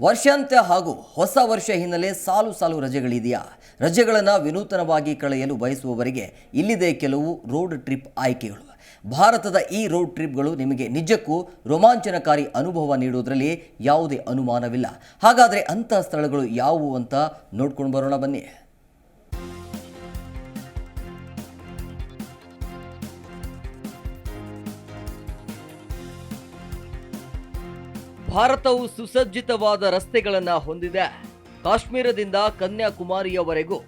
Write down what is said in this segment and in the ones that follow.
ವರ್ಷಾಂತ್ಯ ಹಾಗೂ ಹೊಸ ವರ್ಷ ಹಿನ್ನೆಲೆ ಸಾಲು ಸಾಲು ರಜೆಗಳಿದೆಯಾ? ರಜೆಗಳನ್ನು ವಿನೂತನವಾಗಿ ಕಳೆಯಲು ಬಯಸುವವರಿಗೆ ಇಲ್ಲಿದೆ ಕೆಲವು ರೋಡ್ ಟ್ರಿಪ್ ಆಯ್ಕೆಗಳು. ಭಾರತದ ಈ ರೋಡ್ ಟ್ರಿಪ್ಗಳು ನಿಮಗೆ ನಿಜಕ್ಕೂ ರೋಮಾಂಚನಕಾರಿ ಅನುಭವ ನೀಡುವುದರಲ್ಲಿ ಯಾವುದೇ ಅನುಮಾನವಿಲ್ಲ. ಹಾಗಾದರೆ ಅಂತಹ ಸ್ಥಳಗಳು ಯಾವುವು ಅಂತ ನೋಡ್ಕೊಂಡು ಬರೋಣ ಬನ್ನಿ. ಭಾರತವು ಸುಸಜ್ಜಿತವಾದ ರಸ್ತೆಗಳನ್ನು ಹೊಂದಿದೆ. ಕಾಶ್ಮೀರದಿಂದ ಕನ್ಯಾಕುಮಾರಿಯವರೆಗೂ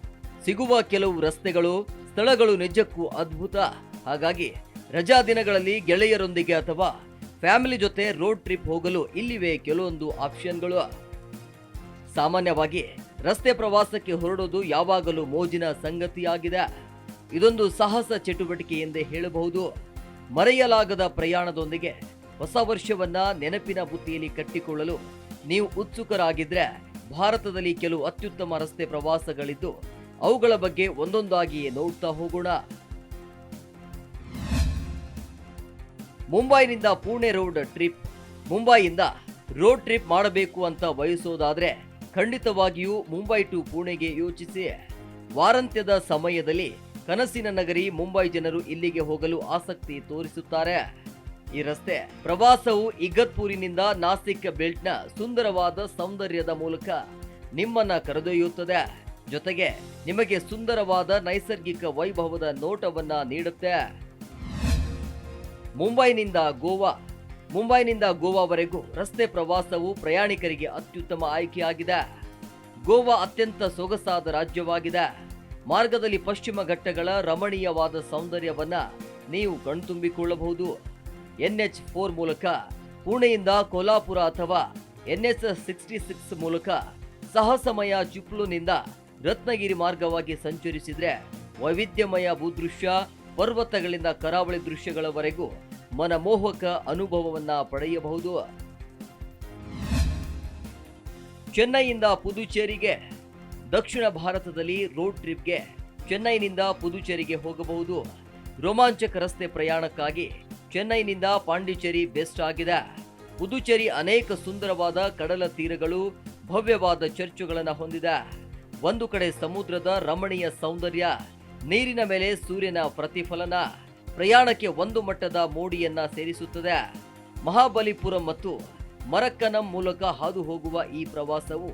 ಸಿಗುವ ಕೆಲವು ರಸ್ತೆಗಳು, ಸ್ಥಳಗಳು ನಿಜಕ್ಕೂ ಅದ್ಭುತ. ಹಾಗಾಗಿ ರಜಾ ದಿನಗಳಲ್ಲಿ ಗೆಳೆಯರೊಂದಿಗೆ ಅಥವಾ ಫ್ಯಾಮಿಲಿ ಜೊತೆ ರೋಡ್ ಟ್ರಿಪ್ ಹೋಗಲು ಇಲ್ಲಿವೆ ಕೆಲವೊಂದು ಆಪ್ಷನ್ಗಳು. ಸಾಮಾನ್ಯವಾಗಿ ರಸ್ತೆ ಪ್ರವಾಸಕ್ಕೆ ಹೊರಡೋದು ಯಾವಾಗಲೂ ಮೋಜಿನ ಸಂಗತಿಯಾಗಿದೆ. ಇದೊಂದು ಸಾಹಸ ಚಟುವಟಿಕೆ ಎಂದೇ ಹೇಳಬಹುದು. ಮರೆಯಲಾಗದ ಪ್ರಯಾಣದೊಂದಿಗೆ ಹೊಸ ವರ್ಷವನ್ನ ನೆನಪಿನ ಬುತ್ತಿಯಲ್ಲಿ ಕಟ್ಟಿಕೊಳ್ಳಲು ನೀವು ಉತ್ಸುಕರಾಗಿದ್ರೆ ಭಾರತದಲ್ಲಿ ಕೆಲವು ಅತ್ಯುತ್ತಮ ರಸ್ತೆ ಪ್ರವಾಸಗಳಿದ್ದು ಅವುಗಳ ಬಗ್ಗೆ ಒಂದೊಂದಾಗಿ ನೋಡ್ತಾ ಹೋಗೋಣ. ಮುಂಬೈನಿಂದ ಪುಣೆ ರೋಡ್ ಟ್ರಿಪ್ ಮುಂಬೈಯಿಂದ ರೋಡ್ ಟ್ರಿಪ್ ಮಾಡಬೇಕು ಅಂತ ಬಯಸೋದಾದ್ರೆ ಖಂಡಿತವಾಗಿಯೂ ಮುಂಬೈ ಟು ಪುಣೆಗೆ ಯೋಚಿಸಿ. ವಾರಾಂತ್ಯದ ಸಮಯದಲ್ಲಿ ಕನಸಿನ ನಗರಿ ಮುಂಬೈ ಜನರು ಇಲ್ಲಿಗೆ ಹೋಗಲು ಆಸಕ್ತಿ ತೋರಿಸುತ್ತಾರೆ. ಈ ರಸ್ತೆ. ಪ್ರವಾಸವು ಇಗತ್ಪೂರಿನಿಂದ ನಾಸಿಕ್ ಬೆಲ್ಟ್ನ ಸುಂದರವಾದ ಸೌಂದರ್ಯದ ಮೂಲಕ ನಿಮ್ಮನ್ನ ಕರೆದೊಯ್ಯುತ್ತದೆ. ಜೊತೆಗೆ ನಿಮಗೆ ಸುಂದರವಾದ ನೈಸರ್ಗಿಕ ವೈಭವದ ನೋಟವನ್ನ ನೀಡುತ್ತೆ. ಮುಂಬೈನಿಂದ ಗೋವಾ. ಮುಂಬೈನಿಂದ ಗೋವಾವರೆಗೂ ರಸ್ತೆ ಪ್ರವಾಸವು ಪ್ರಯಾಣಿಕರಿಗೆ ಅತ್ಯುತ್ತಮ ಆಯ್ಕೆಯಾಗಿದೆ. ಗೋವಾ ಅತ್ಯಂತ ಸೊಗಸಾದ ರಾಜ್ಯವಾಗಿದೆ. ಮಾರ್ಗದಲ್ಲಿ ಪಶ್ಚಿಮ ಘಟ್ಟಗಳ ರಮಣೀಯವಾದ ಸೌಂದರ್ಯವನ್ನ ನೀವು ಕಣ್ತುಂಬಿಕೊಳ್ಳಬಹುದು. ಎನ್ಎಚ್ ಫೋರ್ ಮೂಲಕ ಪುಣೆಯಿಂದ ಕೊಲ್ಲಾಪುರ ಅಥವಾ ಎನ್ಎಸ್ ಸಿಕ್ಸ್ಟಿ ಸಿಕ್ಸ್ ಮೂಲಕ ಸಾಹಸಮಯ ಚಿಪ್ಲುನಿಂದ ರತ್ನಗಿರಿ ಮಾರ್ಗವಾಗಿ ಸಂಚರಿಸಿದರೆ ವೈವಿಧ್ಯಮಯ ಭೂದೃಶ್ಯ, ಪರ್ವತಗಳಿಂದ ಕರಾವಳಿ ದೃಶ್ಯಗಳವರೆಗೂ ಮನಮೋಹಕ ಅನುಭವವನ್ನ ಪಡೆಯಬಹುದು. ಚೆನ್ನೈಯಿಂದ ಪುದುಚೇರಿಗೆ ದಕ್ಷಿಣ ಭಾರತದಲ್ಲಿ ರೋಡ್ ಟ್ರಿಪ್ಗೆ ಚೆನ್ನೈನಿಂದ ಪುದುಚೇರಿಗೆ ಹೋಗಬಹುದು. ರೋಮಾಂಚಕ ರಸ್ತೆ ಪ್ರಯಾಣಕ್ಕಾಗಿ ಚೆನ್ನೈನಿಂದ ಪಾಂಡಿಚೇರಿ ಬೆಸ್ಟ್ ಆಗಿದೆ. ಪುದುಚೇರಿ ಅನೇಕ ಸುಂದರವಾದ ಕಡಲ ತೀರಗಳು ಭವ್ಯವಾದ ಚರ್ಚುಗಳನ್ನು ಹೊಂದಿದೆ. ಒಂದು ಕಡೆ ಸಮುದ್ರದ ರಮಣೀಯ ಸೌಂದರ್ಯ, ನೀರಿನ ಮೇಲೆ ಸೂರ್ಯನ ಪ್ರತಿಫಲನ, ಪ್ರಯಾಣಕ್ಕೆ ಒಂದು ಮಟ್ಟದ ಮೋಡಿಯನ್ನ ಸೇರಿಸುತ್ತದೆ. ಮಹಾಬಲಿಪುರಂ ಮತ್ತು ಮರಕ್ಕನಂ ಮೂಲಕ ಹಾದು ಹೋಗುವ ಈ ಪ್ರವಾಸವು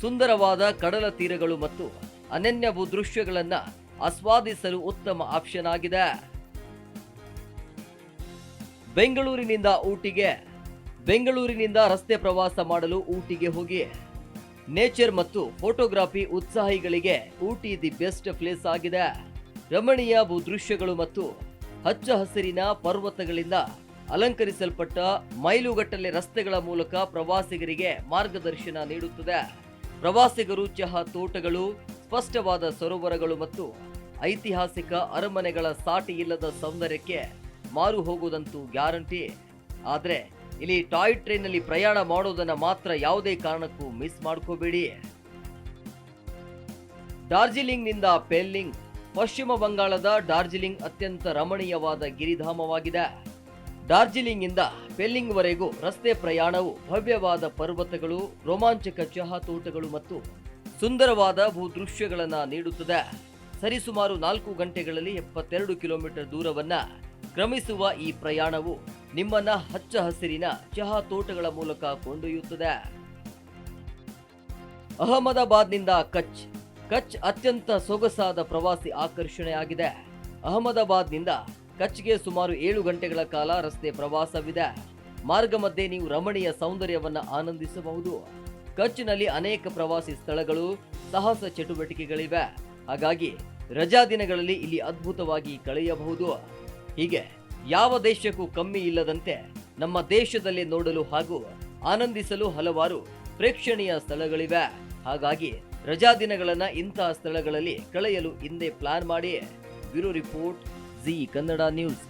ಸುಂದರವಾದ ಕಡಲ ತೀರಗಳು ಮತ್ತು ಅನನ್ಯವು ಭೂದೃಶ್ಯಗಳನ್ನ ಆಸ್ವಾದಿಸಲು ಉತ್ತಮ ಆಪ್ಷನ್ ಆಗಿದೆ. ಬೆಂಗಳೂರಿನಿಂದ ಊಟಿಗೆ, ಬೆಂಗಳೂರಿನಿಂದ ರಸ್ತೆ ಪ್ರವಾಸ ಮಾಡಲು ಊಟಿಗೆ ಹೋಗಿ. ನೇಚರ್ ಮತ್ತು ಫೋಟೋಗ್ರಾಫಿ ಉತ್ಸಾಹಿಗಳಿಗೆ ಊಟಿ ದಿ ಬೆಸ್ಟ್ ಪ್ಲೇಸ್ ಆಗಿದೆ. ರಮಣೀಯ ಭೂದೃಶ್ಯಗಳು ಮತ್ತು ಹಚ್ಚ ಹಸಿರಿನ ಪರ್ವತಗಳಿಂದ ಅಲಂಕರಿಸಲ್ಪಟ್ಟ ಮೈಲುಗಟ್ಟಲೆ ರಸ್ತೆಗಳ ಮೂಲಕ ಪ್ರವಾಸಿಗರಿಗೆ ಮಾರ್ಗದರ್ಶನ ನೀಡುತ್ತದೆ. ಪ್ರವಾಸಿಗರು ಚಹಾ ತೋಟಗಳು ಸ್ಪಷ್ಟವಾದ ಸರೋವರಗಳು ಮತ್ತು ಐತಿಹಾಸಿಕ ಅರಮನೆಗಳ ಸಾಟಿ ಇಲ್ಲದ ಸೌಂದರ್ಯಕ್ಕೆ ಮಾರು ಹೋಗುವುದಂತೂ ಗ್ಯಾರಂಟಿ. ಆದರೆ ಇಲ್ಲಿ ಟಾಯ್ ಟ್ರೈನ್ನಲ್ಲಿ ಪ್ರಯಾಣ ಮಾಡೋದನ್ನು ಮಾತ್ರ ಯಾವುದೇ ಕಾರಣಕ್ಕೂ ಮಿಸ್ ಮಾಡ್ಕೋಬೇಡಿ. ಡಾರ್ಜಿಲಿಂಗ್ನಿಂದ ಪೆಲ್ಲಿಂಗ್ ಪಶ್ಚಿಮ ಬಂಗಾಳದ ಡಾರ್ಜಿಲಿಂಗ್ ಅತ್ಯಂತ ರಮಣೀಯವಾದ ಗಿರಿಧಾಮವಾಗಿದೆ. ಡಾರ್ಜಿಲಿಂಗ್ನಿಂದ ಪೆಲ್ಲಿಂಗ್ವರೆಗೂ ರಸ್ತೆ ಪ್ರಯಾಣವು ಭವ್ಯವಾದ ಪರ್ವತಗಳು, ರೋಮಾಂಚಕ ಚಹಾ ತೋಟಗಳು ಮತ್ತು ಸುಂದರವಾದ ಭೂದೃಶ್ಯಗಳನ್ನು ನೀಡುತ್ತದೆ. ಸರಿಸುಮಾರು ನಾಲ್ಕು ಗಂಟೆಗಳಲ್ಲಿ ಎಪ್ಪತ್ತೆರಡು ಕಿಲೋಮೀಟರ್ ದೂರವನ್ನ ಕ್ರಮಿಸುವ ಈ ಪ್ರಯಾಣವು ನಿಮ್ಮನ್ನ ಹಚ್ಚ ಹಸಿರಿನ ಚಹಾ ತೋಟಗಳ ಮೂಲಕ ಕೊಂಡೊಯ್ಯುತ್ತದೆ. ಅಹಮದಾಬಾದ್ನಿಂದ ಕಚ್. ಕಚ್ ಅತ್ಯಂತ ಸೊಗಸಾದ ಪ್ರವಾಸಿ ಆಕರ್ಷಣೆಯಾಗಿದೆ. ಅಹಮದಾಬಾದ್ನಿಂದ ಕಚ್ಗೆ ಸುಮಾರು ಏಳು ಗಂಟೆಗಳ ಕಾಲ ರಸ್ತೆ ಪ್ರವಾಸವಿದೆ. ಮಾರ್ಗ ಮಧ್ಯೆ ನೀವು ರಮಣೀಯ ಸೌಂದರ್ಯವನ್ನು ಆನಂದಿಸಬಹುದು. ಕಚ್ನಲ್ಲಿ ಅನೇಕ ಪ್ರವಾಸಿ ಸ್ಥಳಗಳು ಸಾಹಸ ಚಟುವಟಿಕೆಗಳಿವೆ. ಹಾಗಾಗಿ ರಜಾ ದಿನಗಳಲ್ಲಿ ಇಲ್ಲಿ ಅದ್ಭುತವಾಗಿ ಕಳೆಯಬಹುದು. ಹೀಗೆ ಯಾವ ದೇಶಕ್ಕೂ ಕಮ್ಮಿ ಇಲ್ಲದಂತೆ ನಮ್ಮ ದೇಶದಲ್ಲಿ ನೋಡಲು ಹಾಗೂ ಆನಂದಿಸಲು ಹಲವಾರು ಪ್ರೇಕ್ಷಣೀಯ ಸ್ಥಳಗಳಿವೆ. ಹಾಗಾಗಿ ರಜಾ ದಿನಗಳನ್ನ ಇಂತಹ ಸ್ಥಳಗಳಲ್ಲಿ ಕಳೆಯಲು ಹಿಂದೆ ಪ್ಲಾನ್ ಮಾಡಿ. Bureau report, Zee Kannada news.